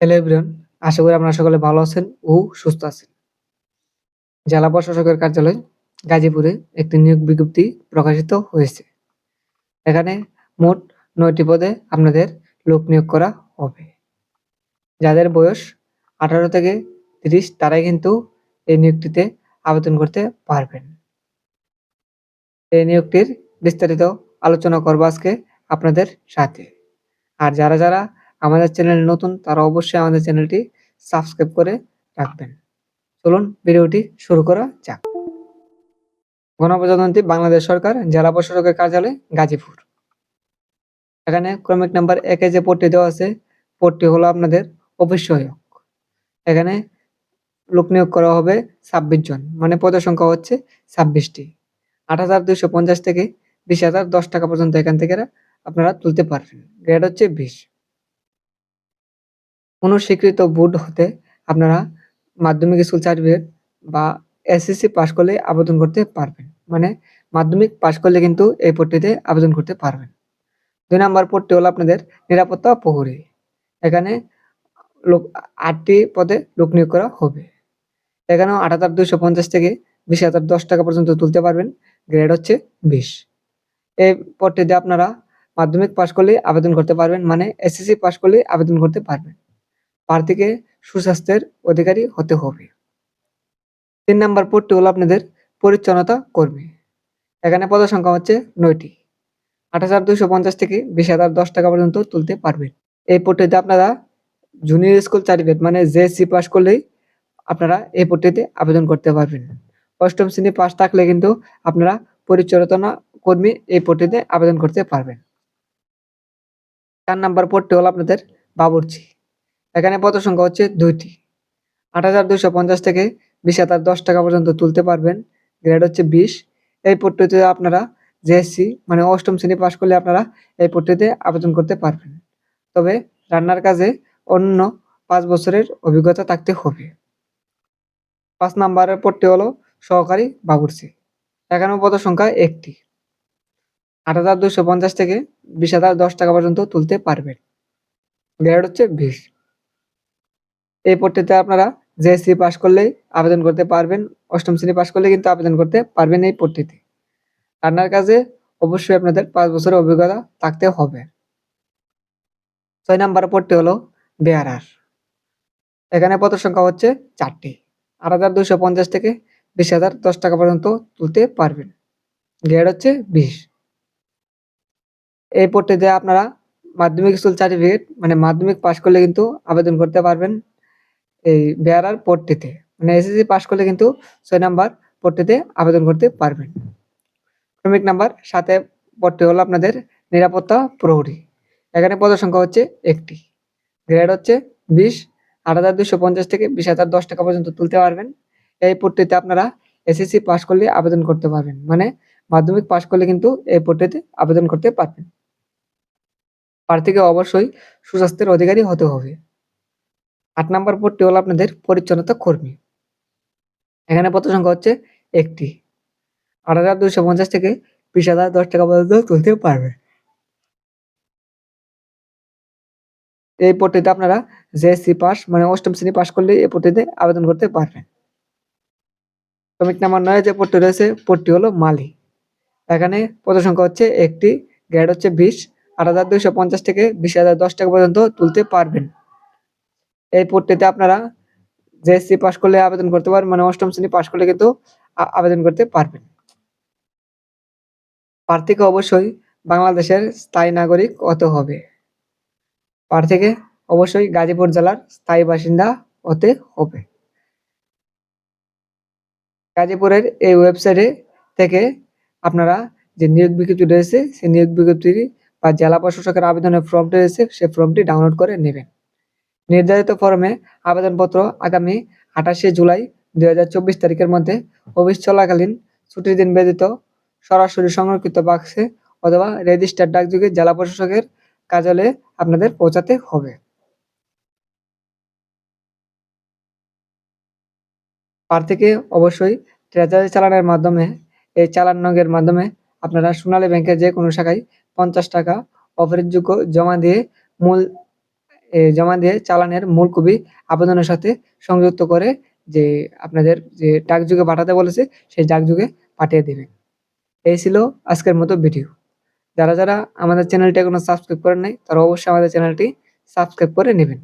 Hello everyone আশা করি আপনারা সকলে ভালো আছেন ও সুস্থ আছেন। জেলা প্রশাসকের কার্যালয় গাজীপুরে একটি নিয়োগ বিজ্ঞপ্তি প্রকাশিত হয়েছে। এখানে মোট নয়টি পদে আপনাদের লোক নিয়োগ করা হবে। যাদের বয়স আঠারো থেকে তিরিশ, তারাই কিন্তু এই নিয়োগটিতে আবেদন করতে পারবেন। এই নিয়োগটির বিস্তারিত আলোচনা করব আজকে আপনাদের সাথে। আর যারা যারা আমাদের চ্যানেল নতুন, তারা অবশ্যই আমাদের চ্যানেলটি সাবস্ক্রাইব করে রাখবেন। চলুন, ভিডিওটি শুরু করা যাক। গণপ্রজাতন্ত্রী বাংলাদেশ সরকার জেলা প্রশাসকের কার্যালয় গাজীপুর। এখানে ক্রমিক নাম্বার একে যে পদটি দেওয়া আছে, পদটি হলো আপনাদের অফিস সহায়ক। এখানে লোক নিয়োগ করা হবে ছাব্বিশ জন মানে পদের সংখ্যা হচ্ছে ছাব্বিশটি। আট হাজার দুইশো পঞ্চাশ থেকে বিশ হাজার দশ টাকা পর্যন্ত এখান থেকে আপনারা তুলতে পারবেন। গ্রেড হচ্ছে বিশ। কোনো স্বীকৃত বোর্ড হতে আপনারা মাধ্যমিক স্কুল সার্টিফিকেট বা এসএসসি পাশ করলে আবেদন করতে পারবেন। মানে মাধ্যমিক পাশ করলে কিন্তু এই পদটিতে আবেদন করতে পারবেন। দুই নম্বর পোর্টটি হলো আপনাদের নিরাপত্তা প্রহরী। এখানে লোক আটটি পদে লোক নিয়োগ করা হবে। এখানেও আট হাজার দুইশো পঞ্চাশ থেকে বিশ হাজার দশ টাকা পর্যন্ত তুলতে পারবেন। গ্রেড হচ্ছে বিশ। এই পদটিতে আপনারা মাধ্যমিক পাশ করলে আবেদন করতে পারবেন। মানে এসএসসি পাশ করলে আবেদন করতে পারবেন। প্রার্থীকে সুস্বাস্থ্যের অধিকারী হতে হবে। তিন নম্বর পদটি হলো আপনাদের পরিচ্ছন্নতা কর্মী। এখানে পদ সংখ্যা হচ্ছে নয়টি। আট হাজার দুইশো পঞ্চাশ থেকে বিশ হাজার দশ টাকা পর্যন্ত তুলতে পারবেন। এই পদটিতে আপনারা জুনিয়র স্কুল সার্টিফিকেট মানে জেএসসি পাস করলেই আপনারা এই পদটিতে আবেদন করতে পারবেন। অষ্টম শ্রেণি পাস থাকলে কিন্তু আপনারা পরিচালনা কর্মী এই পদটিতে আবেদন করতে পারবেন। চার নাম্বার পদটি হলো আপনাদের বাবুর্চি। এখানে পদ সংখ্যা হচ্ছে দুইটি। আট হাজার দুইশো পঞ্চাশ থেকে বিশ হাজার দশ টাকা পর্যন্ত তুলতে পারবেন। গ্রেড হচ্ছে বিশ। এই পদটিতে আপনারা জেএসসি মানে অষ্টম শ্রেণি পাশ করলে আপনারা এই পদটিতে আবেদন করতে পারবেন। তবে রান্নার কাজে অন্য পাঁচ বছরের অভিজ্ঞতা থাকতে হবে। পাঁচ নাম্বারের পদটি হলো সহকারী বাবুর্চি। এখানেও পদ সংখ্যা একটি। আট হাজার দুশো পঞ্চাশ থেকে বিশ হাজার দশ টাকা পর্যন্ত তুলতে পারবেন। গ্রেড হচ্ছে বিশ। এই পদটিতে আপনারা জেএসসি পাস করলেই আবেদন করতে পারবেন, অষ্টম শ্রেণি পাস করলে কিন্তু আবেদন করতে পারবেন এই পদটিতে রান্নার কাজে অবশ্যই আপনাদের পাঁচ বছরের অভিজ্ঞতা থাকতে হবে। ছয় নাম্বার পদটি হলো বেয়ারার এখানে পদ সংখ্যা হচ্ছে চারটি। আট হাজার দুশো পঞ্চাশ থেকে বিশ হাজার দশ টাকা পর্যন্ত তুলতে পারবেন। গ্রেড হচ্ছে বিশ। এই পদটিতে আপনারা মাধ্যমিক স্কুল সার্টিফিকেট মানে মাধ্যমিক পাস করলে কিন্তু আবেদন করতে পারবেন। এই বেয়ারার পদটিতে মানে এসএসসি পাস করলে কিন্তু ছয় নাম্বার পদটিতে আবেদন করতে পারবেন। ক্রমিক নাম্বার সাথে পদটি হলো আপনাদের নিরাপত্তা প্রহরী। এখানে পদ সংখ্যা হচ্ছে একটি। গ্রেড হচ্ছে বিশ, আট হাজার দুশো পঞ্চাশ থেকে বিশ হাজার দশ টাকা পর্যন্ত তুলতে পারবেন। এই পদটিতে আপনারা এসএসসি পাস করলে আবেদন করতে পারবেন। মানে মাধ্যমিক পাস করলে কিন্তু এই পদটিতে আবেদন করতে পারবেন। প্রার্থীকে অবশ্যই সুস্বাস্থ্যের অধিকারী হতে হবে। আট নম্বর পদটি হলো আপনাদের পরিচ্ছন্নতা কর্মী। এখানে পদ সংখ্যা হচ্ছে একটি। আট হাজার দুশো পঞ্চাশ থেকে বিশ হাজার দশ টাকা পর্যন্ত তুলতে পারবে। এই পদটিতে আপনারা জেএসসি পাস মানে অষ্টম শ্রেণি পাস করলে এই পদটিতে আবেদন করতে পারবেন। শ্রমিক নাম্বার নয় যে পদটি রয়েছে পদটি হলো মালি। এখানে পদ সংখ্যা হচ্ছে একটি, গ্রেড হচ্ছে বিশ। আট হাজার দুইশো পঞ্চাশ থেকে বিশ হাজার দশ টাকা পর্যন্ত তুলতে পারবেন। এই পদটিতে আপনারা জেএসসি পাস করলে আবেদন করতে পারবেন মানে অষ্টম শ্রেণি পাস করলে কিন্তু আবেদন করতে পারবেন। প্রার্থীকে অবশ্যই বাংলাদেশের স্থায়ী নাগরিক হতে হবে। প্রার্থীকে অবশ্যই গাজীপুর জেলার স্থায়ী বাসিন্দা হতে হবে। গাজীপুরের এই ওয়েবসাইটে থেকে আপনারা যে নিয়োগ বিজ্ঞপ্তি রয়েছে, সেই নিয়োগ বিজ্ঞপ্তি বা জেলা প্রশাসকের আবেদনের ফর্মটি রয়েছে সেই ফর্মটি ডাউনলোড করে নেবেন। নির্ধারিত ফর্মে আবেদনপত্র আগামী আঠাশে জুলাই দুই হাজার চব্বিশ তারিখের মধ্যে অফিস চলাকালীন ছুটির দিন ব্যতীত সরাসরি সংরক্ষিত বাক্সে অথবা রেজিস্টার ডাকযোগে জেলা প্রশাসকের কার্যালয়ে আপনাদের পৌঁছাতে হবে। প্রার্থীকে অবশ্যই ট্রেজারি চালানের মাধ্যমে, এই চালান নগের মাধ্যমে আপনারা সোনালী ব্যাংকের যে কোনো শাখায় পঞ্চাশ টাকা অফারের যোগ্য জমা দিয়ে মূল জমা দিয়ে চালানের মূল কপি আবেদনের সাথে সংযুক্ত করে যে আপনাদের যে ডাকযুগে পাঠাতে বলেছে সেই ডাকযুগে পাঠিয়ে দেবে এই ছিল আজকের মতো ভিডিও। যারা, যারা আমাদের চ্যানেলটি এখনও সাবস্ক্রাইব করেন নাই তারা অবশ্যই আমাদের চ্যানেলটি সাবস্ক্রাইব করে নিবেন।